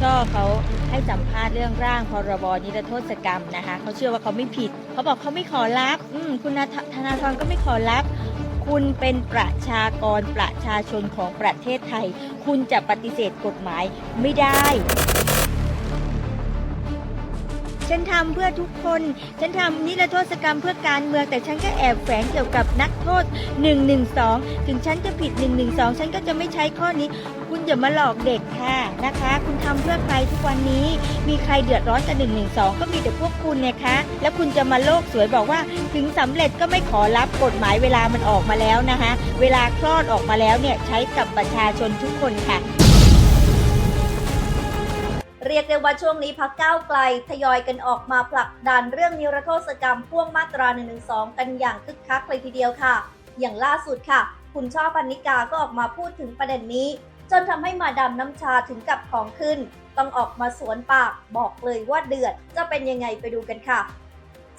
ช่อเขาให้สัมภาษณ์เรื่องร่างพรบนิรโทษกรรมนะคะเขาเชื่อว่าเขาไม่ผิด เขาบอกเขาไม่ขอรับ อืมคุณธนาธรก็ไม่ขอรับคุณเป็นประชากรประชาชนของประเทศไทย คุณจะปฏิเสธกฎหมายไม่ได้ ฉันทำเพื่อทุกคน ฉันทำนิรโทษกรรมเพื่อการเมือง แต่ฉันก็แอบแฝงเกี่ยวกับนักโทษ 112 ถึงฉันจะผิด 112 ฉันก็จะไม่ใช้ข้อนี้ คุณอย่ามาหลอกเด็กค่ะนะคะ คุณทำเพื่อใครทุกวันนี้ มีใครเดือดร้อนกับ 112 ก็มีแต่พวกคุณเนี่ยคะแล้วคุณจะมาโลกสวยบอกว่า ถึงสำเร็จก็ไม่ขอรับกฎหมายเวลามันออกมาแล้วนะคะ เวลาคลอดออกมาแล้วเนี่ยใช้กับประชาชนทุกคนค่ะ เรียกได้ว่าช่วงนี้พักก้าวไกล ทยอยกันออกมาผลักดันเรื่องนิรโทษกรรมพ่วงมาตรา1นึกันอย่างคึกคักเลยทีเดียวค่ะ อย่างล่าสุดค่ะ คุณช่อพันนิกาก็ออกมาพูดถึงประเด็นนี้ จนทำให้มาดามน้ำชาถึงกับของขึ้น ต้องออกมาสวนปากบอกเลยว่าเดือดจะเป็นยังไงไปดูกันค่ะ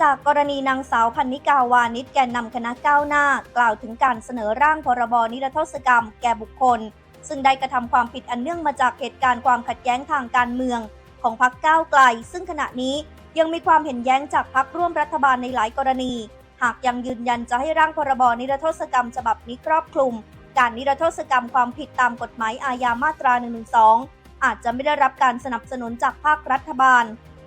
จากกรณีนางสาวพันนิกาวานิชแกนนำคณะก้าวหน้า กล่าวถึงการเสนอร่างพรบนิรโทษกรรม แก่บุคคล ซึ่งได้กระทำความผิดอันเนื่องมาจากเหตุการณ์ความขัดแย้งทางการเมือง ของพรรคก้าวไกล ซึ่งขณะนี้ยังมีความเห็นแย้งจากพรรคร่วมรัฐบาลในหลายกรณี หากยังยืนยันจะให้ร่างพรบนิรโทษกรรมฉบับนี้ครอบคลุม การนิรโทษกรรมความผิดตามกฎหมายอาญามาตรา1นึอาจจะไม่ได้รับการสนับสนุนจากภาครัฐบาล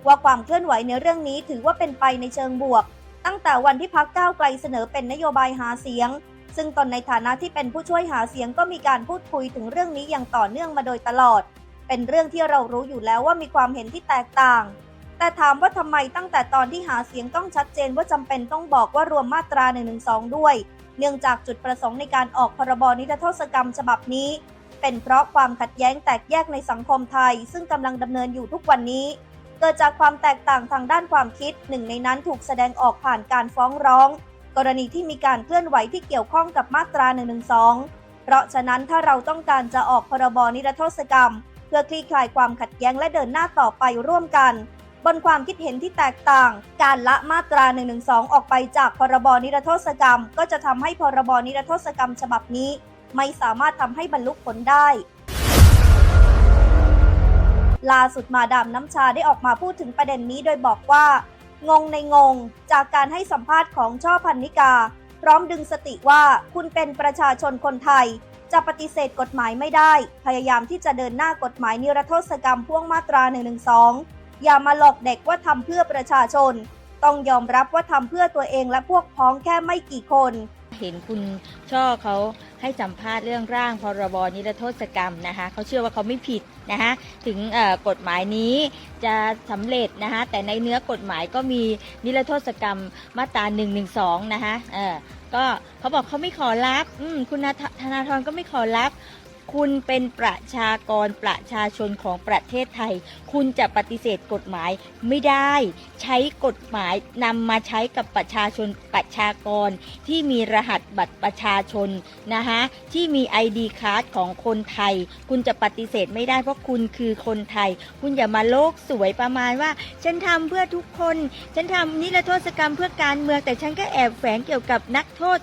ว่าความเคลื่อนไหวในเรื่องนี้ถือว่าเป็นไปในเชิงบวก ตั้งแต่วันที่พักก้าวไกลเสนอเป็นนโยบายหาเสียง ซึ่งตนในฐานะที่เป็นผู้ช่วยหาเสียงก็มีการพูดคุยถึงเรื่องนี้อย่างต่อเนื่องมาโดยตลอด เป็นเรื่องที่เรารู้อยู่แล้วว่ามีความเห็นที่แตกต่าง แต่ถามว่าทำไมตั้งแต่ตอนที่หาเสียงต้องชัดเจนว่าจำเป็นต้องบอกว่ารวมมาตรา1นึด้วย เนื่องจากจุดประสงค์ในการออกพรบนิรโทษกรรมฉบับนี้ เป็นเพราะความขัดแย้งแตกแยกในสังคมไทย ซึ่งกำลังดำเนินอยู่ทุกวันนี้เกิดจากความแตกต่างทางด้านความคิดหนึ่งในนั้นถูกแสดงออกผ่านการฟ้องร้อง กรณีที่มีการเคลื่อนไหวที่เกี่ยวข้องกับมาตรา1นึเพราะฉะนั้นถ้าเราต้องการจะออกพรบนิรโทษกรรม เพื่อคลี่คลายความขัดแย้งและเดินหน้าต่อไปร่วมกัน บนความคิดเห็นที่แตกต่าง การละมาตรา1นึออกไปจากพรบนิรโทษกรรม ก็จะทำให้พรบนิรโทษกรรมฉบับนี้ ไม่สามารถทำให้บรรลุผลได้ล่าสุดมาดามน้ำชาได้ออกมาพูดถึงประเด็นนี้โดยบอกว่า งงในงง จากการให้สัมภาษณ์ของช่อพันนิกา พร้อมดึงสติว่าคุณเป็นประชาชนคนไทย จะปฏิเสธกฎหมายไม่ได้ พยายามที่จะเดินหน้ากฎหมายนิรโทษกรรมพ่วงมาตรา1นึอย่ามาหลอกเด็กว่าทำเพื่อประชาชน ต้องยอมรับว่าทำเพื่อตัวเองและพวกพ้องแค่ไม่กี่คนเห็นคุณช่อเขาให้สัมภาษณ์เรื่องร่างพรบนิรโทษกรรมนะคะเขาเชื่อว่าเขาไม่ผิด นะคะถึงกฎหมายนี้จะสำเร็จนะคะแต่ในเนื้อกฎหมายก็มีนิรโทษกรรมมาตรา1นึนะคะเออก็เขาบอกเขาไม่ขอรับคุณธนาธรก็ไม่ขอรับ คุณเป็นประชากรประชาชนของประเทศไทย คุณจะปฏิเสธกฎหมายไม่ได้ ใช้กฎหมายนำมาใช้กับประชาชนประชากร ที่มีรหัสบัตรประชาชนนะคะที่มี ID คาร์ดของคนไทย คุณจะปฏิเสธไม่ได้เพราะคุณคือคนไทย คุณอย่ามาโลกสวยประมาณว่า ฉันทำเพื่อทุกคน ฉันทำนิรโทษกรรมเพื่อการเมืองแต่ฉันก็แอบแฝงเกี่ยวกับนักโทษ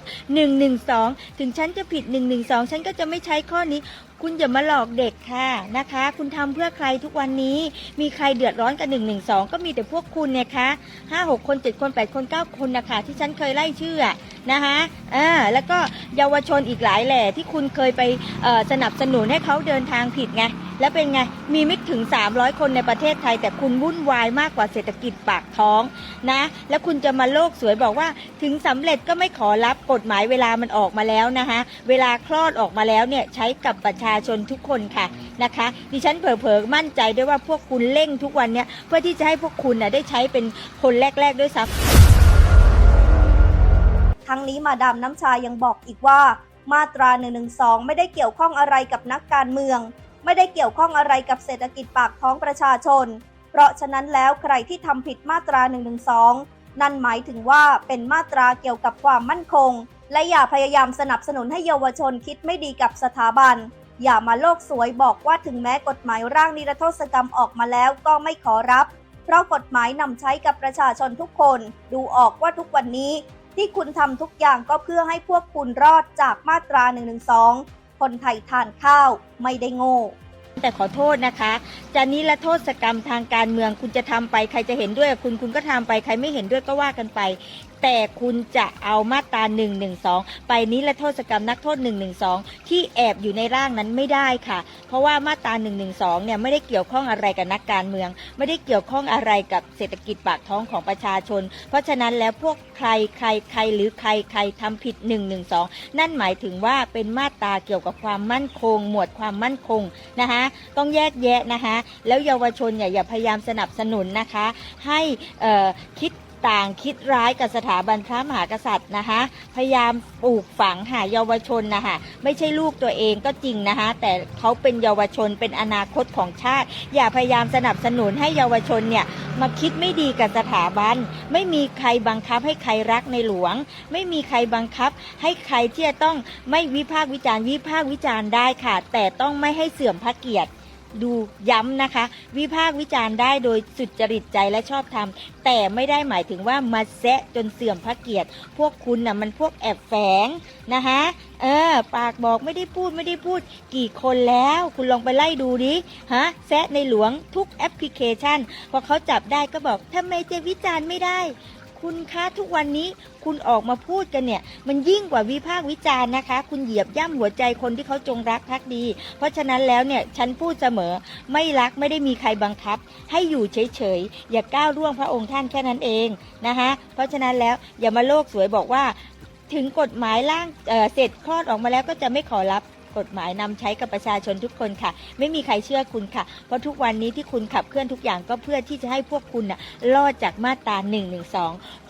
112 ถึงฉันจะผิด 112 ฉันก็จะไม่ใช้ข้อนี้ คุณอย่ามาหลอกเด็กค่ะนะคะ คุณทำเพื่อใครทุกวันนี้ มีใครเดือดร้อนกับ1นึก็มีแต่พวกคุณเนี่ยคะห้าหกคนเจ็ดคนแปดคนเก้าคนนะคะที่ฉันเคยไล่ชื่อนะคะอ่าแล้วก็เยาวชนอีกหลายแหล่ที่คุณเคยไปสนับสนุนให้เขาเดินทางผิดไงแล้วเป็นไง มีไม่ถึง 300 คนในประเทศไทย แต่คุณวุ่นวายมากกว่าเศรษฐกิจปากท้องนะ แล้วคุณจะมาโลกสวยบอกว่า ถึงสำเร็จก็ไม่ขอรับกฎหมายเวลามันออกมาแล้วนะคะเวลาคลอดออกมาแล้วเนี่ยใช้กับประชาชนทุกคนค่ะนะคะ ดิฉันเผลอๆมั่นใจด้วยว่าพวกคุณเร่งทุกวันเนี่ยเพื่อที่จะให้พวกคุณน่ะได้ใช้เป็นคนแรก ๆ ด้วยซ้ำทั้งนี้มาดามน้ำชายังบอกอีกว่า มาตรา1นึไม่ได้เกี่ยวข้องอะไรกับนักการเมือง ไม่ได้เกี่ยวข้องอะไรกับเศรษฐกิจปากท้องประชาชน เพราะฉะนั้นแล้วใครที่ทำผิดมาตรา1นึนั่นหมายถึงว่าเป็นมาตราเกี่ยวกับความมั่นคงและอย่าพยายามสนับสนุนให้เยาวชนคิดไม่ดีกับสถาบัน อย่ามาโลกสวยบอกว่าถึงแม้กฎหมายร่างนิรโทษกรรมออกมาแล้วก็ไม่ขอรับ เพราะกฎหมายนำใช้กับประชาชนทุกคน ดูออกว่าทุกวันนี้ ที่คุณทำทุกอย่างก็เพื่อให้พวกคุณรอดจากมาตรา1นึคนไทยทานข้าวไม่ได้โง่แต่ขอโทษนะคะ จะนิรโทษกรรมทางการเมืองคุณจะทำไป ใครจะเห็นด้วยกับคุณคุณก็ทำไป ใครไม่เห็นด้วยก็ว่ากันไป แต่คุณจะเอามาตรา1นึไปนิรโทษกรรมนักโทษ1นึที่แอบอยู่ในร่างนั้นไม่ได้ค่ะ เพราะว่ามาตรา1นึเนี่ยไม่ได้เกี่ยวข้องอะไรกับนักการเมือง ไม่ได้เกี่ยวข้องอะไรกับเศรษฐกิจปากท้องของประชาชน เพราะฉะนั้นแล้วพวกใครใครใครหรือใครใครทำผิด1นึนั่นหมายถึงว่าเป็นมาตราเกี่ยวกับความมั่นคง หมวดความมั่นคงนะคะต้องแยกแยะนะคะแล้วเยาวชนอย่าอย่าพยายามสนับสนุนนะคะ ให้คิด ต่างคิดร้ายกับสถาบันพระมหากษัตริย์นะคะ พยายามปลูกฝังหาเยาวชนนะคะไม่ใช่ลูกตัวเองก็จริงนะคะแต่เขาเป็นเยาวชนเป็นอนาคตของชาติ อย่าพยายามสนับสนุนให้เยาวชนเนี่ยมาคิดไม่ดีกับสถาบัน ไม่มีใครบังคับให้ใครรักในหลวง ไม่มีใครบังคับ ให้ใครที่จะต้องไม่วิพากษ์วิจารณ์วิพากษ์วิจารณ์ได้ค่ะ แต่ต้องไม่ให้เสื่อมพระเกียรติ ดูย้ำนะคะ วิพากษ์วิจารณ์ได้โดยสุจริตใจและชอบธรรมแต่ไม่ได้หมายถึงว่ามาแซะจนเสื่อมพระเกียรติ พวกคุณน่ะมันพวกแอบแฝงนะคะเออปากบอกไม่ได้พูดไม่ได้พูด กี่คนแล้ว คุณลองไปไล่ดูดิฮะแซะในหลวงทุกแอปพลิเคชัน พอเขาจับได้ก็บอกทำไมจะวิจารณ์ไม่ได้ คุณคะทุกวันนี้คุณออกมาพูดกันเนี่ย มันยิ่งกว่าวิพากษ์วิจารณ์นะคะ คุณเหยียบย่ำหัวใจคนที่เขาจงรักภักดี เพราะฉะนั้นแล้วเนี่ยฉันพูดเสมอไม่รักไม่ได้มีใครบังคับ ให้อยู่เฉยๆอย่าก้าวล่วงพระองค์ท่านแค่นั้นเองนะคะเพราะฉะนั้นแล้วอย่ามาโลกสวยบอกว่า ถึงกฎหมายร่างเเสร็จคลอดออกมาแล้วก็จะไม่ขอรับ กฎหมายนำใช้กับประชาชนทุกคนค่ะ ไม่มีใครเชื่อคุณค่ะ เพราะทุกวันนี้ที่คุณขับเคลื่อนทุกอย่างก็เพื่อที่จะให้พวกคุณน่ะรอดจากมาตรา1นึ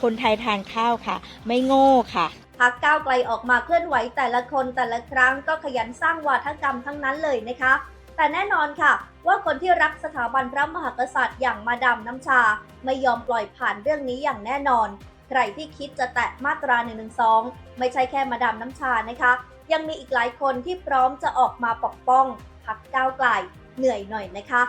คนไทยทานข้าวค่ะ ไม่โง่ค่ะพักก้าวไกลออกมาเคลื่อนไหวแต่ละคนแต่ละครั้งก็ขยันสร้างวาทกรรมทั้งนั้นเลยนะคะ แต่แน่นอนค่ะ ว่าคนที่รักสถาบันพระมหากษัตริย์อย่างมาดามน้ำชา ไม่ยอมปล่อยผ่านเรื่องนี้อย่างแน่นอน ใครที่คิดจะแตะมาตรา1นึไม่ใช่แค่มาดามน้ำชานะคะ ยังมีอีกหลายคนที่พร้อมจะออกมาปกป้องพักก้าวไกลเหนื่อยหน่อยนะคะ